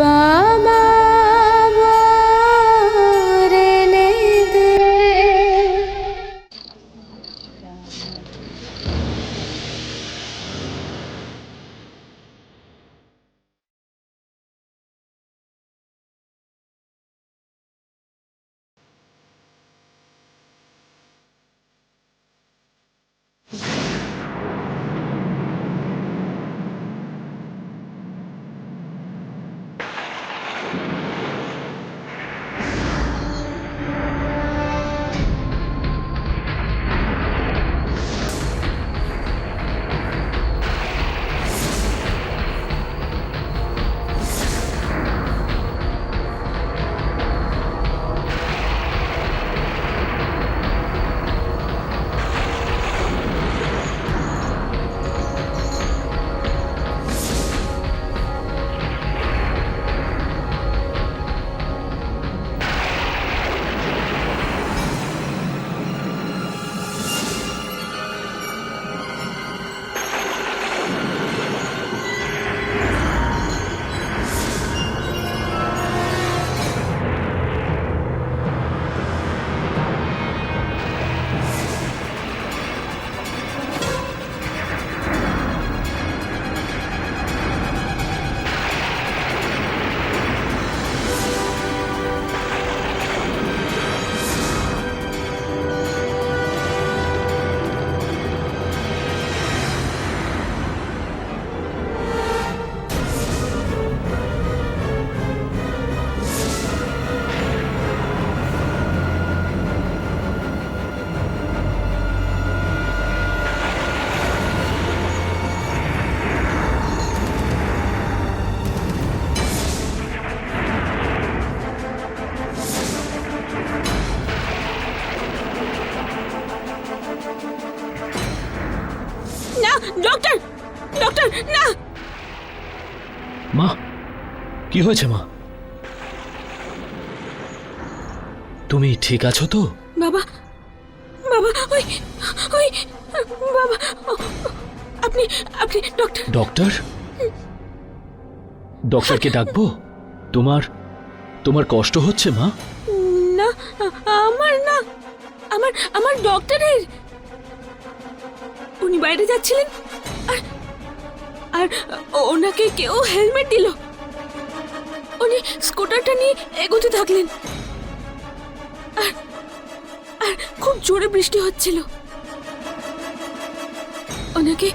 বাবা কি হয়েছে মা? তুমি ঠিক আছো তো? বাবা বাবা ওই ওই বাবা আপনি আপনি ডক্টর। ডক্টর? ডক্টরকে ডাকবো? তোমার তোমার কষ্ট হচ্ছে মা? না আমার না আমার আমার ডক্টরের। উনি বাইরে যাচ্ছিলেন আর আর ওনাকে কেউ হেলমেট দিল। উনি স্কুটারটা নিয়ে এগোতে থাকলেন। আর আর খুব জোরে বৃষ্টি হচ্ছিল। ওনাকে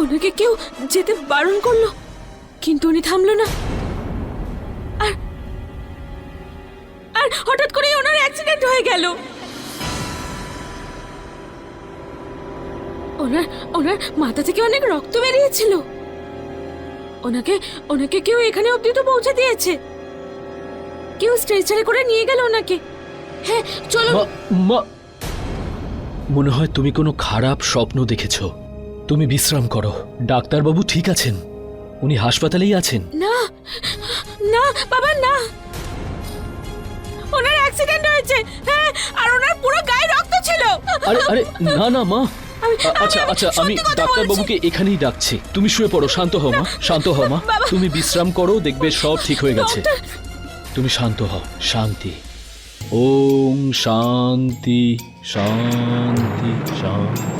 ওনাকে কেউ যেতে বারণ করল, কিন্তু উনি থামলো না। আর আর হঠাৎ করেই ওনার অ্যাক্সিডেন্ট হয়ে গেল। ওনার ওনার মাথা থেকে অনেক রক্ত বেরিয়েছিল। ওনাকে ওনাকে কেউ এখানে অবধি তো পৌঁছে দিয়েছে। কেউ স্ট্রেচারে করে নিয়ে গেল ওনাকে। হ্যাঁ চলো মা মনে হয় তুমি কোনো খারাপ স্বপ্ন দেখেছ। তুমি বিশ্রাম করো। ডাক্তারবাবু ঠিক আছেন। উনি হাসপাতালেই আছেন। না না বাবা না। ওনার অ্যাক্সিডেন্ট হয়েছে। হ্যাঁ আর ওনার পুরো গায়ে রক্ত ছিল। আরে আরে না না মা। আচ্ছা আচ্ছা আমি ডাক্তারবাবুকে এখানেই ডাকছি। তুমি শুয়ে পড়ো শান্ত হও মা শান্ত হও মা। তুমি বিশ্রাম করো দেখবে সব ঠিক হয়ে গেছে। তুমি শান্ত হও শান্তি। ওম শান্তি শান্তি শান্তি।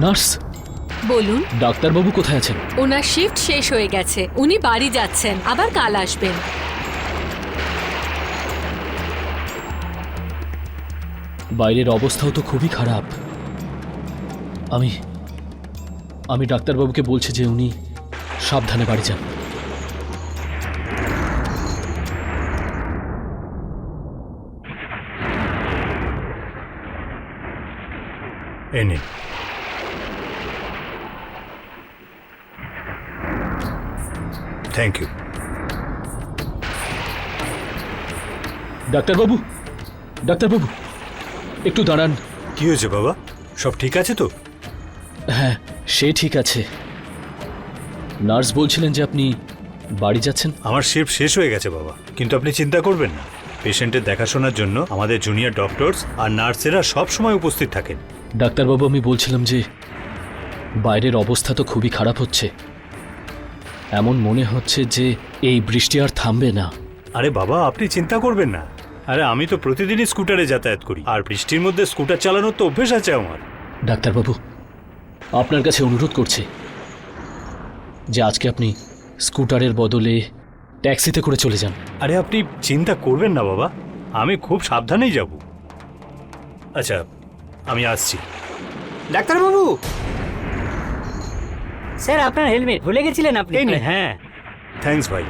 নার্স? বলুন। ডাক্তারবাবু কোথায় আছেন? ওনার শিফট শেষ হয়ে গেছে। উনি বাড়ি যাচ্ছেন। আবার কাল আসবেন। বাইরের অবস্থাও তো খুবই খারাপ। আমি আমি ডাক্তারবাবুকে বলছি যে উনি সাবধানে বাড়ি যান। এ থ্যাংক ইউ ডাক্তারবাবু ডাক্তারবাবু একটু দাঁড়ান। কি হয়েছে বাবা? সব ঠিক আছে তো? হ্যাঁ সে ঠিক আছে। নার্স বলছিলেন যে আপনি বাড়ি যাচ্ছেন। আমার শিফট শেষ হয়ে গেছে বাবা কিন্তু আপনি চিন্তা করবেন না। পেশেন্টের দেখাশোনার জন্য আমাদের জুনিয়র ডক্টরস আর নার্সেরা সব সময় উপস্থিত থাকেন। ডাক্তারবাবু আমি বলছিলাম যে বাইরের অবস্থা তো খুবই খারাপ হচ্ছে। এমন মনে হচ্ছে যে এই বৃষ্টি আর থামবে না। আরে বাবা আপনি চিন্তা করবেন না। আরে আমি তো প্রতিদিনই স্কুটারে যাতায়াত করি। আর বৃষ্টির মধ্যে স্কুটার চালানোর তো অভ্যেস আছে আমার। ডাক্তারবাবু আপনার কাছে অনুরোধ করছি যে আজকে আপনি স্কুটারের বদলে ট্যাক্সিতে করে চলে যান। আরে আপনি চিন্তা করবেন না বাবা আমি খুব সাবধানেই যাব। আচ্ছা আমি আসছি। ডাক্তারবাবু! স্যার আপনার হেলমেট ভুলে গেছিলেন আপনি? এই হ্যাঁ। থ্যাঙ্কস ভাই।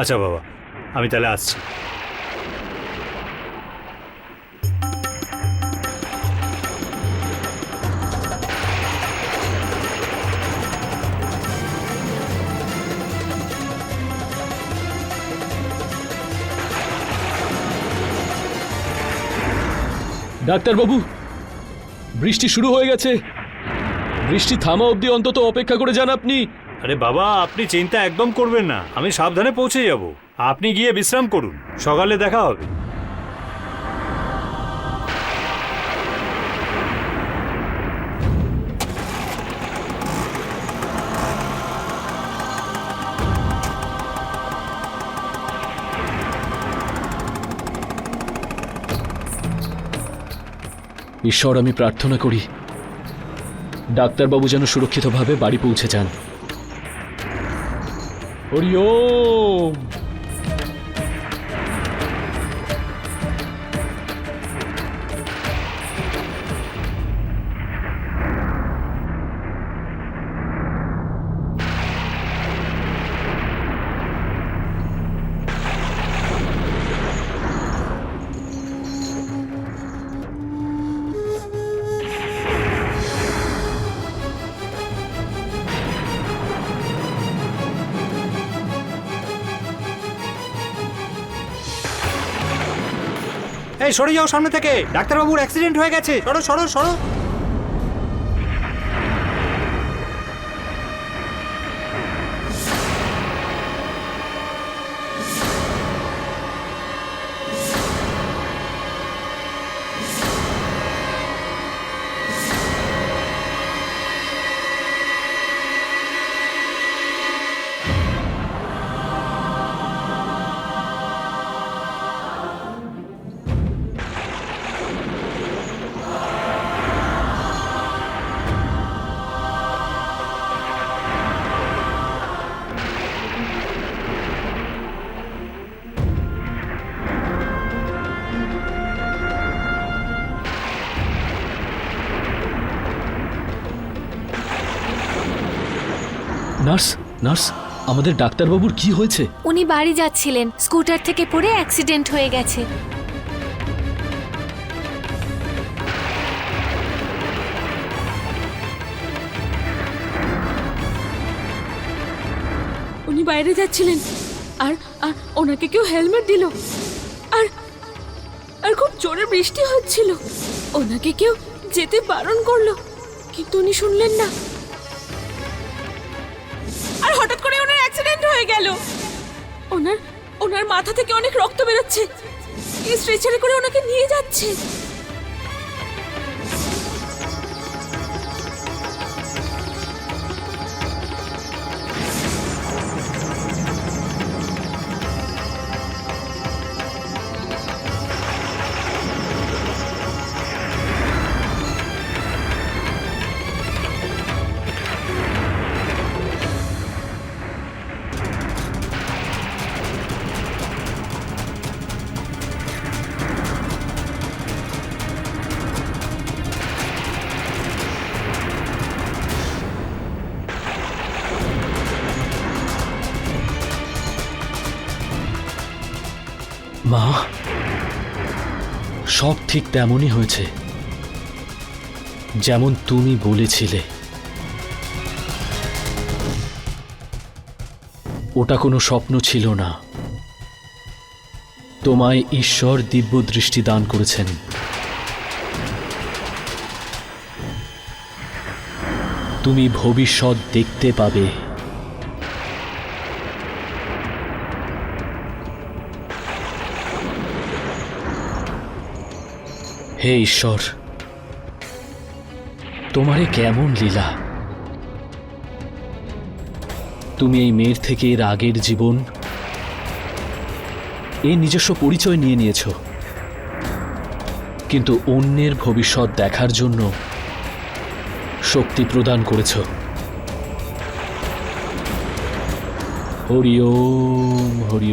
আচ্ছা বাবা আমি তাহলে আসছি। ডাক্তারবাবু বৃষ্টি শুরু হয়ে গেছে। বৃষ্টি থামা অবধি অন্তত অপেক্ষা করে যান আপনি। আরে বাবা আপনি চিন্তা একদম করবেন না। আমি সাবধানে পৌঁছে যাব। আপনি গিয়ে বিশ্রাম করুন। সকালে দেখা হবে। ঈশ্বর আমি প্রার্থনা করি ডাক্তারবাবু যেন সুরক্ষিতভাবে বাড়ি পৌঁছে যান। হরি এই সরে যাও সামনে থেকে। ডাক্তারবাবুর অ্যাক্সিডেন্ট হয়ে গেছে। সরো সরো সরো। নার্স নার্স আমাদের ডাক্তারবাবুর কি হয়েছে? উনি বাড়ি যাচ্ছিলেন স্কুটার থেকে পড়ে অ্যাক্সিডেন্ট হয়ে গেছে। উনি বাইরে যাচ্ছিলেন আর আর ওনাকে কেউ হেলমেট দিল। আর আর খুব জোরে বৃষ্টি হচ্ছিল। ওনাকে কেউ যেতে বারণ করল কিন্তু উনি শুনলেন না। গেল। ওনার ওনার মাথা থেকে অনেক রক্ত বেরোচ্ছে। স্ট্রেচারে করে ওনাকে নিয়ে যাচ্ছে। সব ঠিক তেমনই হয়েছে। যেমন তুমি বলেছিলে। ওটা কোনো স্বপ্ন ছিল না। তোমায় ঈশ্বর দিব্য দৃষ্টি দান করেছেন। তুমি ভবিষ্যৎ দেখতে পাবে। হে ঈশ্বর, তোমারে কেমন লীলা? তুমি এই মেয়ের থেকে এর আগের জীবন, এর নিজস্ব পরিচয় নিয়ে নিয়েছ। কিন্তু অন্যের ভবিষ্যৎ দেখার জন্য শক্তি প্রদান করেছ। হরি ওম, হরি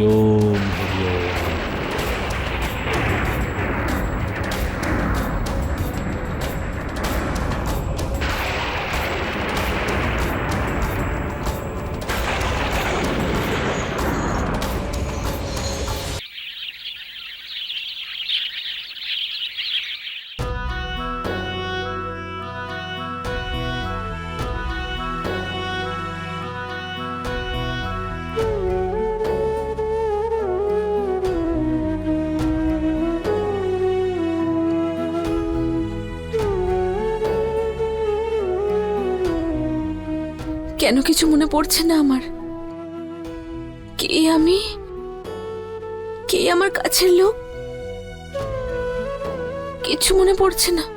কেন কিছু মনে পড়ছে না আমার? কে আমি? কে আমার কাছের লোক? কিছু মনে পড়ছে না।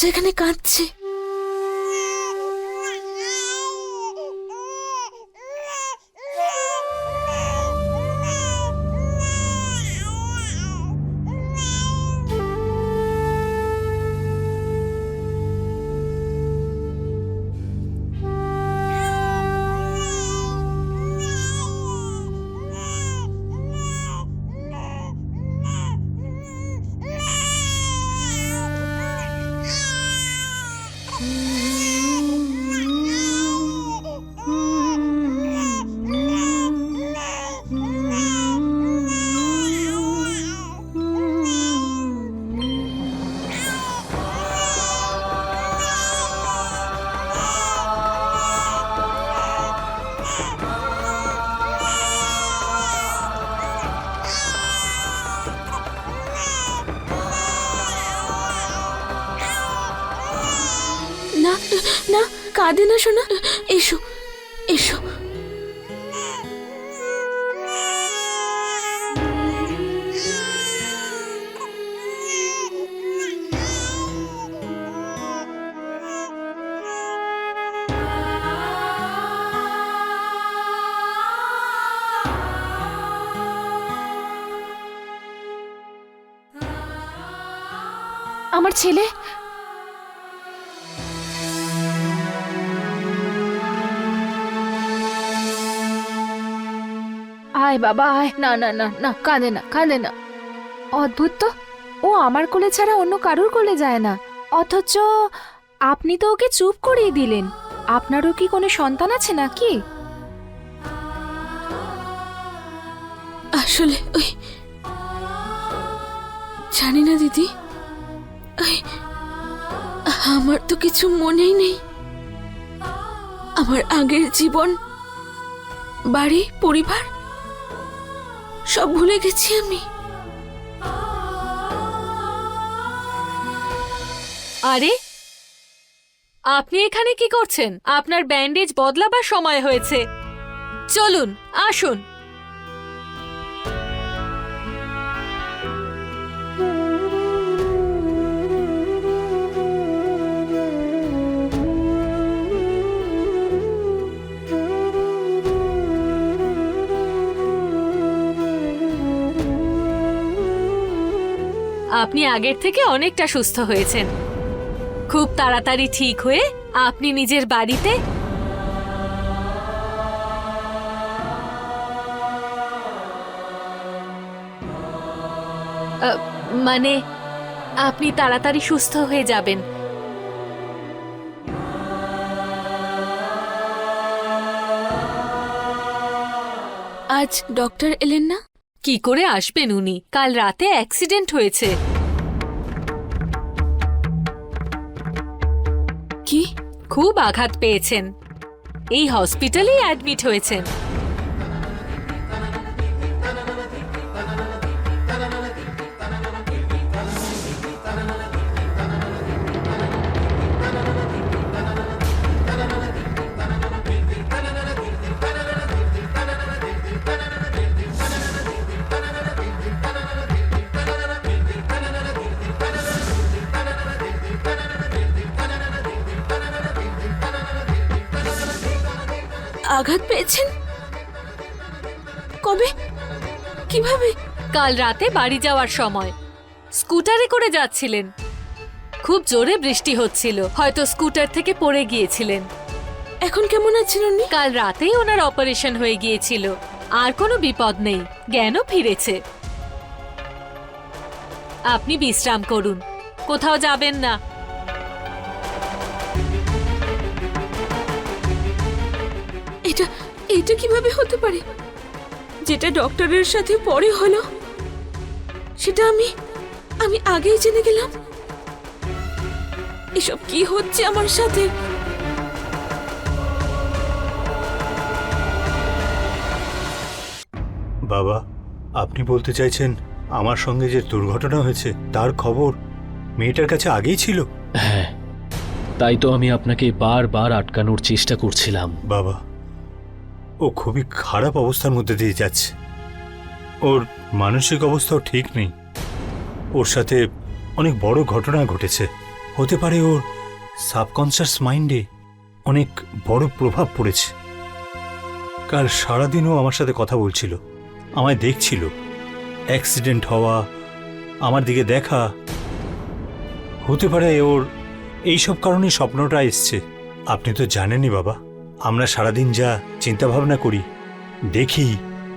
বাচ্চা এখানে কাঁদছে। না কাঁদে না শোনা এসো এসো। আমার ছেলে আয় বাবা আয় না না না না, কাঁদে না কাঁদে না। অদ্ভুত তো। ও আমার কোলে ছাড়া অন্য কারুর কোলে যায় না। অথচ আপনি তো ওকে চুপ করিয়ে দিলেন। আপনারও কি কোনো সন্তান আছে নাকি? আসলে ওই জানি না দিদি। আমার তো কিছু মনেই নেই। আমার আগের জীবন, বাড়ি, পরিবার সব ভুলে গেছি আমি। আরে, আপনি এখানে কি করছেন? আপনার ব্যান্ডেজ বদলাবার সময় হয়েছে। চলুন, আসুন। আপনি আগের থেকে অনেকটা সুস্থ হয়েছেন। খুব তাড়াতাড়ি ঠিক হয়ে আপনি নিজের বাড়িতে মানে আপনি তাড়াতাড়ি সুস্থ হয়ে যাবেন। আজ ডক্টর এলেন না? কি করে আসবেন উনি? কাল রাতে অ্যাক্সিডেন্ট হয়েছে। কি? খুব আঘাত পেয়েছেন। এই হসপিটালেই অ্যাডমিট হয়েছেন। আঘাত পেয়েছেন? কবে? কীভাবে? কাল রাতে বাড়ি যাওয়ার সময়। স্কুটারে করে যাচ্ছিলেন। খুব জোরে বৃষ্টি হচ্ছিল হয়তো স্কুটার থেকে পড়ে গিয়েছিলেন। এখন কেমন আছেন উনি? কাল রাতেই ওনার অপারেশন হয়ে গিয়েছিল। আর কোনো বিপদ নেই জ্ঞানও ফিরেছে। আপনি বিশ্রাম করুন। কোথাও যাবেন না। এটা এটা কীভাবে হতে পারে? যেটা ডক্টরের সাথে পরে হলো সেটা আমি আমি আগেই জেনে গেলাম। এসব কি হচ্ছে আমার সাথে? বাবা আপনি বলতে চাইছেন আমার সঙ্গে যে দুর্ঘটনা হয়েছে তার খবর মেয়েটার কাছে আগেই ছিল? হ্যাঁ তাই তো আমি আপনাকে বারবার আটকানোর চেষ্টা করছিলাম। বাবা ও খুবই খারাপ অবস্থার মধ্যে দিয়ে যাচ্ছে। ওর মানসিক অবস্থাও ঠিক নেই। ওর সাথে অনেক বড় ঘটনা ঘটেছে। হতে পারে ওর সাবকনশাস মাইন্ডে অনেক বড় প্রভাব পড়েছে। কাল সারাদিনও আমার সাথে কথা বলছিল, আমায় দেখছিল। অ্যাক্সিডেন্ট হওয়া, আমার দিকে দেখা। হতে পারে ওর এইসব কারণে স্বপ্নটা এসছে। আপনি তো জানেনই বাবা। আমরা সারাদিন যা চিন্তাভাবনা করি, দেখি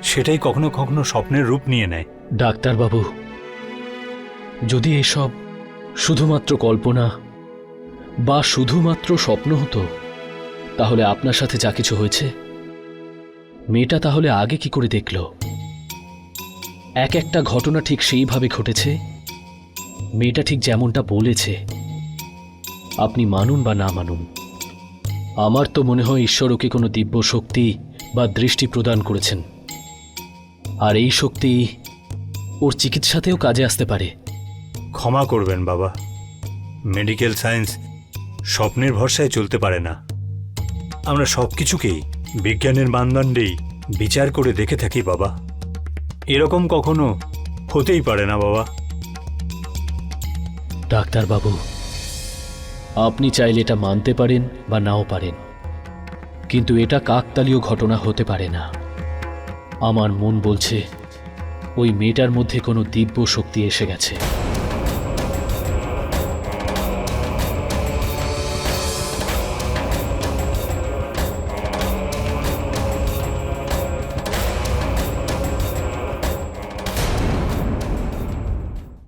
সেটাই কখনো কখনো স্বপ্নের রূপ নিয়ে নেয়। ডাক্তারবাবু, যদি এসব শুধুমাত্র কল্পনা বা শুধুমাত্র স্বপ্ন হতো, তাহলে আপনার সাথে যা কিছু হয়েছে, মেয়েটা তাহলে আগে কি করে দেখল? এক একটা ঘটনা ঠিক সেইভাবে ঘটেছে, মেয়েটা ঠিক যেমনটা বলেছে, আপনি মানুন বা না মানুন আমার তো মনে হয় ঈশ্বর ওকে কোনো দিব্য শক্তি বা দৃষ্টি প্রদান করেছেন। আর এই শক্তি ওর চিকিৎসাতেও কাজে আসতে পারে। ক্ষমা করবেন বাবা। মেডিকেল সায়েন্স স্বপ্নের ভরসায় চলতে পারে না। আমরা সব কিছুকেই বিজ্ঞানের মানদণ্ডেই বিচার করে দেখে থাকি বাবা। এরকম কখনো হতেই পারে না বাবা। ডাক্তারবাবু আপনি চাইলে এটা মানতে পারেন বা নাও পারেন। কিন্তু এটা কাকতালীয় ঘটনা হতে পারে না। আমার মন বলছে, ওই মেয়েটার মধ্যে কোনো দিব্য শক্তি এসে গেছে।